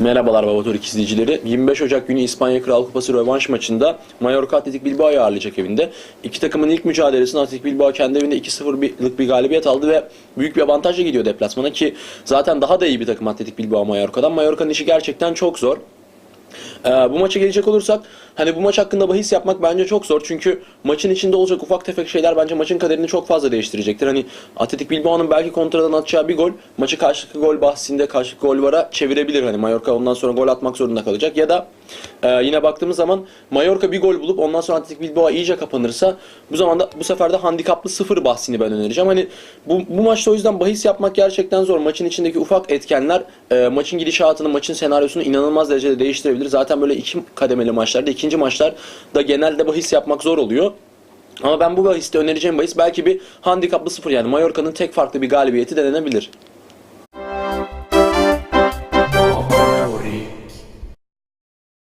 Merhabalar Babatur izleyicileri. 25 Ocak günü İspanya Kral Kupası rövanş maçında Mallorca Atletik Bilbao'yu ağırlayacak evinde. İki takımın ilk mücadelesinde Atletik Bilbao kendi evinde 2-0'lık bir galibiyet aldı ve büyük bir avantajla gidiyor deplasmana ki zaten daha da iyi bir takım Atletik Bilbao Mallorca'dan. Mallorca'nın işi gerçekten çok zor. Ee, bu maça gelecek olursak hani bu maç hakkında bahis yapmak bence çok zor. Çünkü maçın içinde olacak ufak tefek şeyler bence maçın kaderini çok fazla değiştirecektir. Hani Atletik Bilbao'nun belki kontradan atacağı bir gol maçı karşılıklı gol bahsinde karşılıklı gol vara çevirebilir. Hani Mallorca ondan sonra gol atmak zorunda kalacak. Ya da e, yine baktığımız zaman Mallorca bir gol bulup ondan sonra Atletik Bilbao iyice kapanırsa bu zaman da bu sefer de handikaplı sıfır bahsini ben önereceğim. Hani bu, bu maçta o yüzden bahis yapmak gerçekten zor. Maçın içindeki ufak etkenler e, maçın gidişatını, maçın senaryosunu inanılmaz derecede değiştirebilir. Zaten böyle iki kademeli maçlarda, ikinci maçlar da genelde bahis yapmak zor oluyor. Ama ben bu bahiste önereceğim bahis belki bir handikaplı sıfır yani Mallorca'nın tek farklı bir galibiyeti denenebilir.